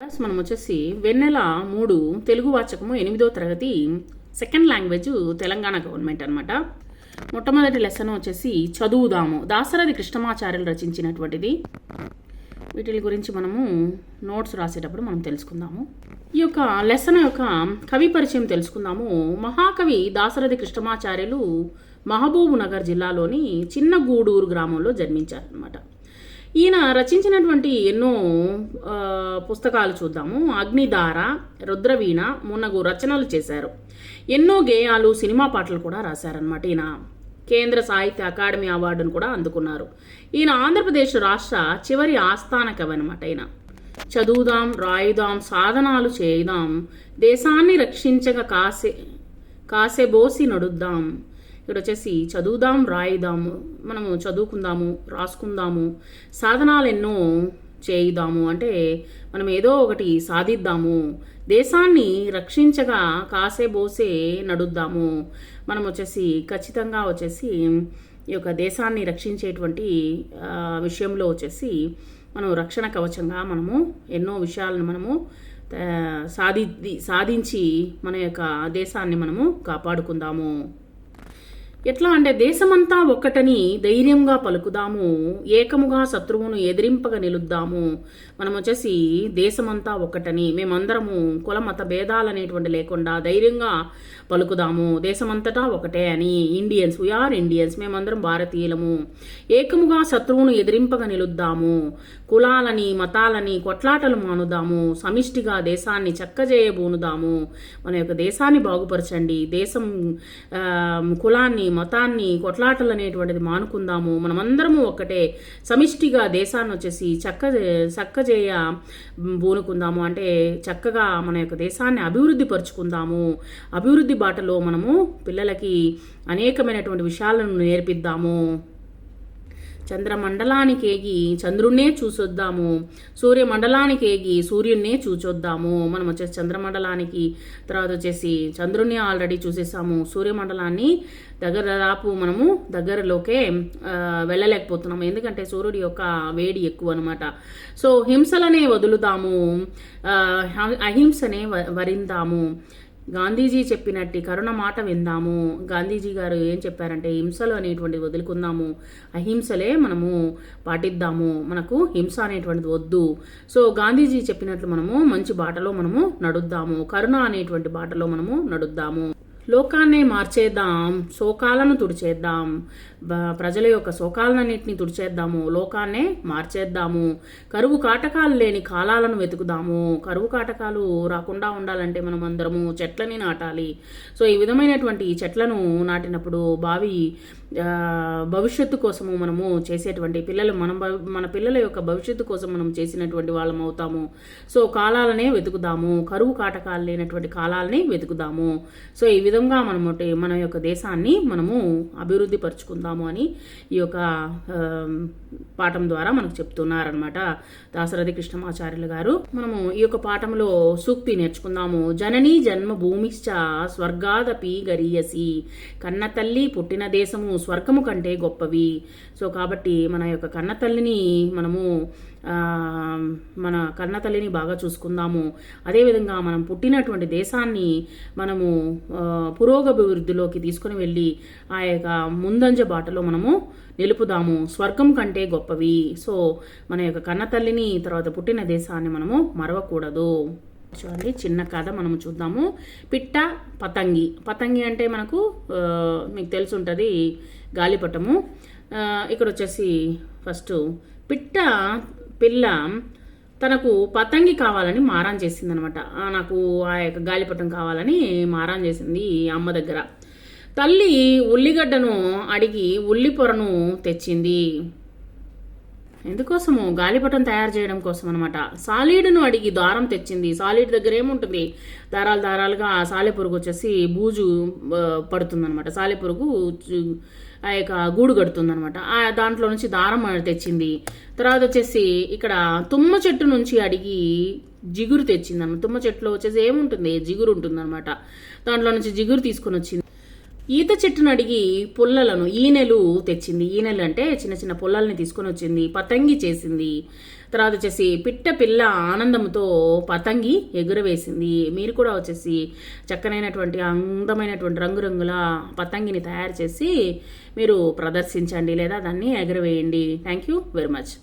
Friends మనం వచ్చేసి వెన్నెల మూడు తెలుగు వాచకము ఎనిమిదో తరగతి సెకండ్ లాంగ్వేజ్ తెలంగాణ గవర్నమెంట్ అనమాట మొట్టమొదటి లెసన్ వచ్చేసి చదువుదాము. దాసరథి కృష్ణమాచార్యులు రచించినటువంటిది. వీటి గురించి మనము నోట్స్ రాసేటప్పుడు మనం తెలుసుకుందాము. ఈ యొక్క లెసన్ యొక్క కవి పరిచయం తెలుసుకుందాము. మహాకవి దాసరథి కృష్ణమాచార్యులు మహబూబ్ నగర్ జిల్లాలోని చిన్న గూడూరు గ్రామంలో జన్మించారనమాట ఈయన రచించినటువంటి ఎన్నో పుస్తకాలు చూద్దాము. అగ్నిధార రుద్రవీణ మున్నగు రచనలు చేశారు. ఎన్నో గేయాలు సినిమా పాటలు కూడా రాశారనమాట ఈయన. కేంద్ర సాహిత్య అకాడమీ అవార్డును కూడా అందుకున్నారు. ఈయన ఆంధ్రప్రదేశ్ రాష్ట్ర చివరి ఆస్థాన కవి అనమాట ఈయన. చదువుదాం రాయుదాం సాధనాలు చేయుదాం దేశాన్ని రక్షించగా కాసే కాసేబోసి నడుద్దాం ఇక్కడ వచ్చేసి చదువుదాం రాయిదాము మనము చదువుకుందాము రాసుకుందాము సాధనాలు ఎన్నో చేయుదాము అంటే మనం ఏదో ఒకటి సాధిద్దాము దేశాన్ని రక్షించగా కాసే బోసే నడుద్దాము. మనం వచ్చేసి ఖచ్చితంగా వచ్చేసి ఈ యొక్క దేశాన్ని రక్షించేటువంటి విషయంలో వచ్చేసి మనం రక్షణ కవచంగా మనము ఎన్నో విషయాలను మనము సాధి సాధించి మన యొక్క దేశాన్ని మనము కాపాడుకుందాము. ఎట్లా అంటే దేశమంతా ఒక్కటని ధైర్యంగా పలుకుదాము ఏకముగా శత్రువును ఎదిరింపగా నిలుద్దాము. మనం వచ్చేసి దేశమంతా ఒక్కటని మేమందరము కుల మత భేదాలు అనేటువంటి లేకుండా ధైర్యంగా పలుకుదాము. దేశమంతటా ఒకటే అని ఇండియన్స్ వీఆర్ ఇండియన్స్ మేమందరం భారతీయులము. ఏకముగా శత్రువును ఎదిరింపగా నిలుద్దాము. కులాలని మతాలని కొట్లాటలు మానుదాము. సమిష్టిగా దేశాన్ని చక్కజేయబూనుదాము. మన యొక్క దేశాన్ని బాగుపరచండి. దేశం కులాన్ని కులాన్ని మతాన్ని కొట్లాటలు అనేటువంటిది మానుకుందాము. మనమందరము ఒక్కటే సమిష్టిగా దేశాన్ని వచ్చేసి చక్క చక్కజేయ పూనుకుందాము అంటే చక్కగా మన యొక్క దేశాన్ని అభివృద్ధి పరుచుకుందాము అభివృద్ధి బాటలో మనము పిల్లలకి అనేకమైనటువంటి విషయాలను నేర్పిద్దాము. చంద్రమండలానికి ఏగి చంద్రుణ్ణే చూసొద్దాము సూర్యమండలానికేగి ఏగి సూర్యున్నే చూచొద్దాము మనం వచ్చేసి చంద్రమండలానికి తర్వాత వచ్చేసి చంద్రుణ్ణి ఆల్రెడీ చూసేసాము. సూర్యమండలాన్ని దగ్గర దాపు మనము దగ్గరలోకే వెళ్ళలేకపోతున్నాము. ఎందుకంటే సూర్యుడి యొక్క వేడి ఎక్కువ అనమాట సో హింసలనే వదులుదాము అహింసనే వ- వరిందాము గాంధీజీ చెప్పినట్టు కరుణ మాట విందాము. గాంధీజీ గారు ఏం చెప్పారంటే హింసలు అనేటువంటిది వదులుకుందాము. అహింసలే మనము పాటిద్దాము. మనకు హింస అనేటువంటిది వద్దు. సో గాంధీజీ చెప్పినట్లు మనము మంచి బాటలో మనము నడుద్దాము. కరుణ అనేటువంటి బాటలో మనము నడుద్దాము. లోకాన్నే మార్చేద్దాం శోకాలను తుడిచేద్దాం ప్రజల యొక్క శోకాలన్నింటినీ తుడిచేద్దాము లోకాన్నే మార్చేద్దాము కరువు కాటకాలు లేని కాలాలను వెతుకుదాము కరువు కాటకాలు రాకుండా ఉండాలంటే మనం అందరము చెట్లని నాటాలి. సో ఈ విధమైనటువంటి చెట్లను నాటినప్పుడు బావి భవిష్యత్తు కోసము మనము చేసేటువంటి పిల్లలు మనం మన పిల్లల యొక్క భవిష్యత్తు కోసం మనం చేసినటువంటి వాళ్ళం అవుతాము. సో కాలాలనే వెతుకుదాము కరువు కాటకాలు లేనటువంటి కాలాలని వెతుకుదాము. సో ఈ విధంగా మనము మన యొక్క దేశాన్ని మనము అభివృద్ధి పరుచుకుందాము అని ఈ యొక్క పాఠం ద్వారా మనకు చెప్తున్నారనమాట దాసరథి కృష్ణమాచార్యులు గారు. మనము ఈ యొక్క పాఠంలో సూక్తి నేర్చుకుందాము. జననీ జన్మ భూమిశ్చ స్వర్గాదపి గరీయసి. కన్న తల్లి పుట్టిన దేశము స్వర్గము కంటే గొప్పవి. సో కాబట్టి మన యొక్క కన్న తల్లిని మనము మన కన్న తల్లిని బాగా చూసుకుందాము. అదేవిధంగా మనం పుట్టినటువంటి దేశాన్ని మనము పురోగభివృద్ధిలోకి తీసుకుని వెళ్ళి ఆ యొక్క ముందంజ బాటలో మనము నిలుపుదాము. స్వర్గం కంటే గొప్పవి. సో మన యొక్క కన్న తల్లిని తర్వాత పుట్టిన దేశాన్ని మనము మరవకూడదు. చూడండి చిన్న కథ మనము చూద్దాము. పిట్ట పతంగి. పతంగి అంటే మనకు మీకు తెలిసి ఉంటుంది గాలిపటము ఇక్కడ వచ్చేసి ఫస్ట్ పిట్ట పిల్ల తనకు పతంగి కావాలని మారాన్ చేసింది అనమాట నాకు ఆ యొక్క గాలిపటం కావాలని మారాన్ చేసింది ఈ అమ్మ దగ్గర. తల్లి ఉల్లిగడ్డను అడిగి ఉల్లి పొరను తెచ్చింది. ఎందుకోసము? గాలిపటం తయారు చేయడం కోసం అనమాట సాలిడ్ను అడిగి దారం తెచ్చింది. సాలీడ్ దగ్గర ఏముంటుంది? దారాలు దారాలుగా సాలె సాలెపురుగు వచ్చేసి బూజు పడుతుందనమాట పడుతుందన్నమాట. సాలెపురుగు ఆ యొక్క గూడు కడుతుందనమాట ఆ దాంట్లో నుంచి దారం తెచ్చింది. తర్వాత వచ్చేసి ఇక్కడ తుమ్మ చెట్టు నుంచి అడిగి జిగురు తెచ్చింది అన్నమాట తుమ్మ చెట్టులో వచ్చేసి ఏముంటుంది? జిగురు ఉంటుందన్నమాట. దాంట్లో నుంచి జిగురు తీసుకొని వచ్చింది. ఈత చెట్టును అడిగి పుల్లలను ఈనెలు తెచ్చింది. ఈనెలు అంటే చిన్న చిన్న పుల్లల్ని తీసుకొని వచ్చింది. పతంగి చేసింది. తర్వాత వచ్చేసి పిట్ట పిల్ల ఆనందంతో పతంగి ఎగురవేసింది. మీరు కూడా వచ్చేసి చక్కనైనటువంటి అందమైనటువంటి రంగురంగుల పతంగిని తయారు చేసి మీరు ప్రదర్శించండి లేదా దాన్ని ఎగురవేయండి. Thank you very much